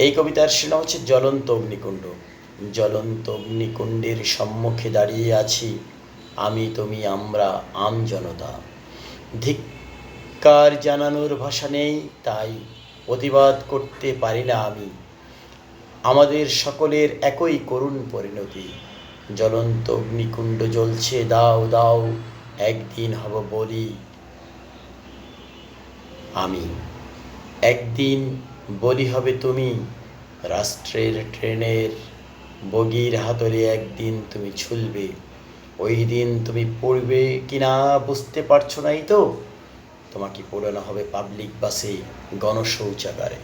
এই কবিতার শিরোনাম হচ্ছে জ্বলন্ত অগ্নিকুণ্ড। জ্বলন্ত অগ্নিকুণ্ডের সম্মুখে দাঁড়িয়ে আছি আমি, তুমি, আমরা, আম জনতা। ধিক্কার জানানোর ভাষা নেই, তাই প্রতিবাদ করতে পারি না আমি। আমাদের সকলের একই করুণ পরিণতি। জ্বলন্ত অগ্নিকুণ্ড জ্বলছে, দাও দাও, একদিন হব বলি আমি। একদিন বলি হবে তুমি, রাষ্ট্রের ট্রেনের বগির হাতলে একদিন তুমি ছুলবে ওই দিন তুমি পড়বে কিনা বুঝতে পারছ নাই তো? তোমাকে পড়ানো হবে পাবলিক বাসে গণশৌচাগারে।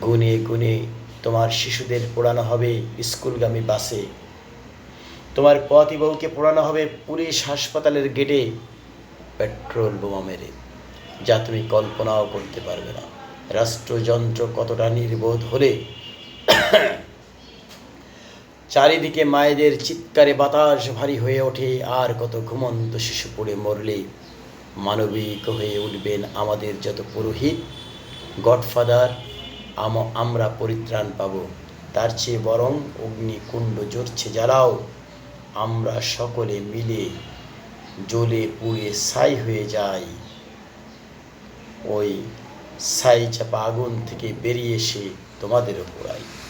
গুনে গুনে তোমার শিশুদের পড়ানো হবে স্কুলগামী বাসে তোমার পথি বউকে পড়ানো হবে পুলিশ হাসপাতালের গেটে পেট্রোল বোমা মেরে, যা তুমি কল্পনাও করতে পারবে না। রাষ্ট্রযন্ত্র কতটা নির্বোধ হলে? চারিদিকে মায়েদের চিৎকারে বাতাস ভারী হয়ে ওঠে, আর কত ঘুমন্ত শিশু পড়ে মরলে। মানবিক হয়ে উঠবেন আমাদের যত পুরোহিত। গডফাদার, আম- আমরা পরিত্রাণ পাব। তার চেয়ে বরং অগ্নিকুণ্ড জ্বলছে জ্বালাও। আমরা সকলে মিলে জ্বলে পুড়ে ছাই হয়ে যাই। ওই ছাই চাপা আগুন থেকে বেরিয়ে এসে তোমাদের ওপর পোড়াই